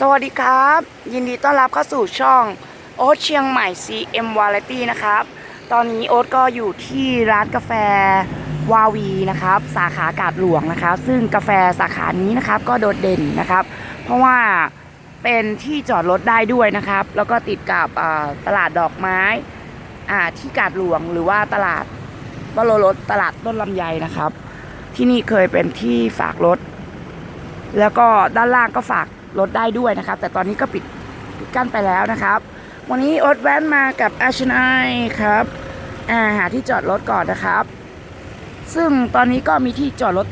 สวัสดีครับ ยินดีต้อนรับเข้าสู่ช่องโอ๊ตเชียงใหม่ CM Variety นะครับ ตอนนี้โอ๊ตก็อยู่ที่ร้านกาแฟวาวีนะครับ สาขากาดหลวงนะครับ ซึ่งกาแฟสาขานี้นะครับก็โดดเด่นนะครับ เพราะว่าเป็นที่จอดรถได้ด้วยนะครับ แล้วก็ติดกับตลาดดอกไม้ที่กาดหลวงหรือว่าตลาดวโรรสตลาดต้นลำไยนะครับ ที่นี่เคยเป็นที่ฝากรถ แล้วก็ด้านล่างก็ฝาก รถได้ด้วยนะครับ แต่ตอนนี้ก็ปิดปิดกั้นไปแล้วนะครับ วันนี้อ๊ตแว้นมากับอาชนายครับอ่าหาที่จอดรถก่อนนะครับ ซึ่งตอนนี้ก็มีที่จอดรถ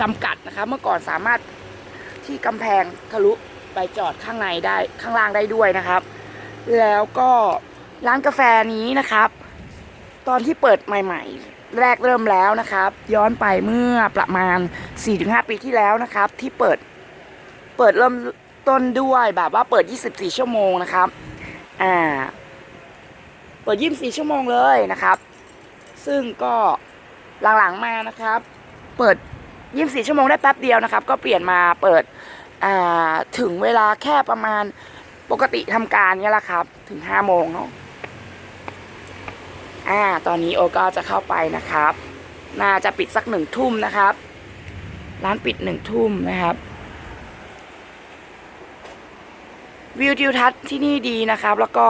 จำกัดนะครับ เมื่อก่อนสามารถที่กำแพงทะลุไปจอดข้างในได้ข้างล่างได้ด้วยนะครับ แล้วก็ร้านกาแฟนี้นะครับ ตอนที่เปิดใหม่ ๆ แรกเริ่มแล้วนะครับ ย้อนไปเมื่อประมาณ 4-5 ปีที่แล้วนะครับ ที่เปิด เปิดเริ่มต้นด้วยแบบว่าเปิด 24 ชั่วโมงนะครับ อ่า เปิด 24 ชั่วโมงเลยนะครับ ซึ่งก็หลังๆมานะครับ เปิด 24 ชั่วโมงได้แป๊บเดียวนะครับ ก็เปลี่ยนมาเปิด อ่า ถึงเวลาแค่ประมาณปกติทำการเนี่ยแหละครับ ถึง 5 โมงเนาะ อ่า ตอนนี้โอก็จะเข้าไปนะครับ น่าจะปิดสักหนึ่งทุ่มนะครับ ร้านปิดหนึ่งทุ่มนะครับ วิวทิวทัศน์ที่นี่ดีนะครับ แล้วก็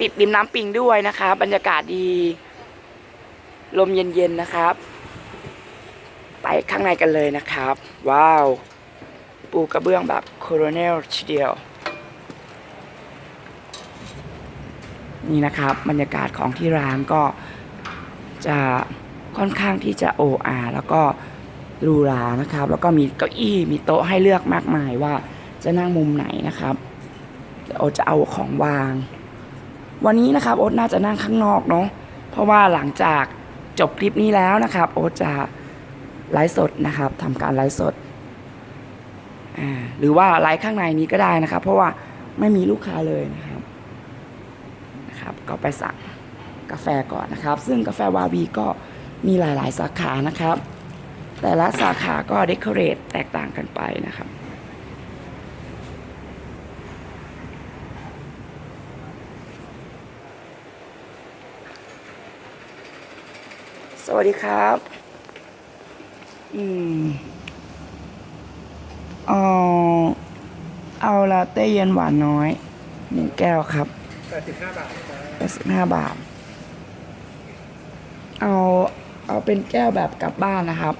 ติดริมน้ำปิงด้วยนะครับบรรยากาศดี ลมเย็นๆนะครับ ไปข้างในกันเลยนะครับ ว้าว ปูกระเบื้องแบบโคโรเนลทีเดียว นี่นะครับบรรยากาศของที่ร้านก็จะค่อนข้างที่จะโออาแล้วก็รูรานะครับ แล้วก็มีเก้าอี้มีโต๊ะให้เลือกมากมายว่า จะนั่งมุมไหนนะครับเดี๋ยวโอ๊ตจะเอาของวาง วันนี้นะครับโอ๊ตน่าจะนั่งข้างนอกเนาะเพราะว่าหลังจากจบคลิปนี้แล้วนะครับ โอ๊ตจะไลฟ์สดนะครับทำการไลฟ์สดหรือว่าไลฟ์ข้างในนี้ก็ได้นะครับ เพราะว่าไม่มีลูกค้าเลยนะครับนะครับ ก็ไปสั่งกาแฟก่อนนะครับ ซึ่งกาแฟวาบีก็มีหลาย ๆ สาขานะครับ แต่ละสาขาก็เดคอเรทแตกต่างกันไปนะครับ สวัสดีครับ อืมเอาเอาลาเต้เย็นหวานน้อยหนึ่งแก้วครับ85บาทครับแปดสิบห้าบาท เอาเอาเป็นแก้วแบบกลับบ้านนะครับ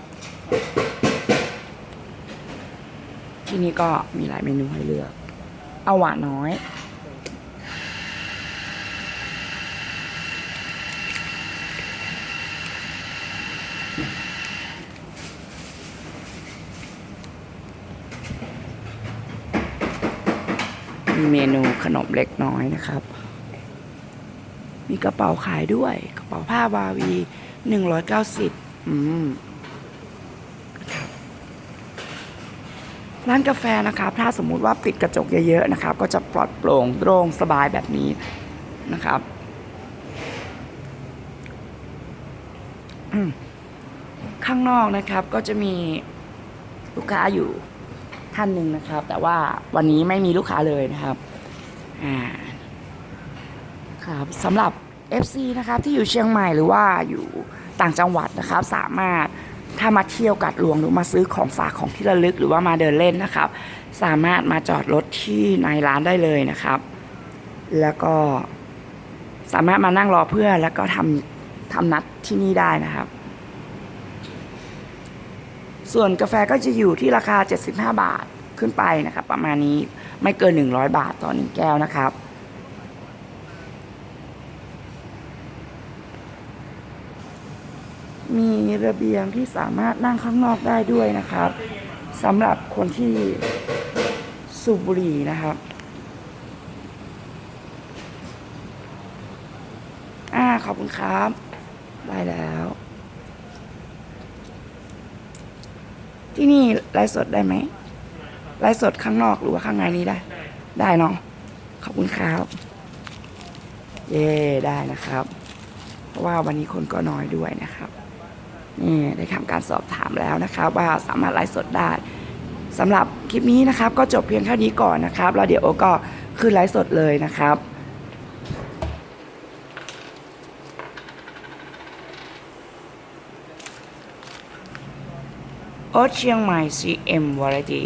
ที่นี่ก็มีหลายเมนูให้เลือก เอาหวานน้อย มีเมนูขนมเล็กน้อยนะครับ มีกระเป๋าขายด้วย กระเป๋าผ้าวาวีหนึ่งร้อยเก้าสิบอืมร้านกาแฟนะครับ ถ้าสมมุติว่าปิดกระจกเยอะๆนะครับ ก็จะปลอดโปร่งโล่งสบายแบบนี้นะครับข้างนอกนะครับก็จะมีลูกค้าอยู่ ท่านหนึ่งนะครับ แต่ว่าวันนี้ไม่มีลูกค้าเลยนะครับอ่าครับสำหรับ FC นะครับที่อยู่เชียงใหม่หรือว่าอยู่ต่างจังหวัดนะครับ สามารถถ้ามาเที่ยวกัดหลวงหรือมาซื้อของฝากของที่ระลึกหรือว่ามาเดินเล่นนะครับ สามารถมาจอดรถที่ในร้านได้เลยนะครับ แล้วก็สามารถมานั่งรอเพื่อนแล้วก็ทำทำนัดที่นี่ได้นะครับ ส่วนกาแฟก็จะอยู่ที่ราคา 75 บาทขึ้นไปนะครับ ประมาณนี้ไม่เกิน 100 บาทต่อหนึ่งแก้วนะครับ มีระเบียงที่สามารถนั่งข้างนอกได้ด้วยนะครับสำหรับคนที่สูบบุหรี่นะครับอ่าขอบคุณครับ ได้แล้ว ที่นี่ไลฟ์สดได้ไหมไลฟ์สดข้างนอกหรือว่าข้างในนี้ได้ ได้เนาะขอบคุณครับ เย่ได้นะครับ เพราะว่าวันนี้คนก็น้อยด้วยนะครับ นี่ได้ทำการสอบถามแล้วนะครับ ว่าสามารถไลฟ์สดได้สำหรับคลิปนี้นะครับ ก็จบเพียงเท่านี้ก่อนนะครับแล้วเดี๋ยวโอก็คือไลฟ์สดเลยนะครับ o เชียงใหม่ CM Variety.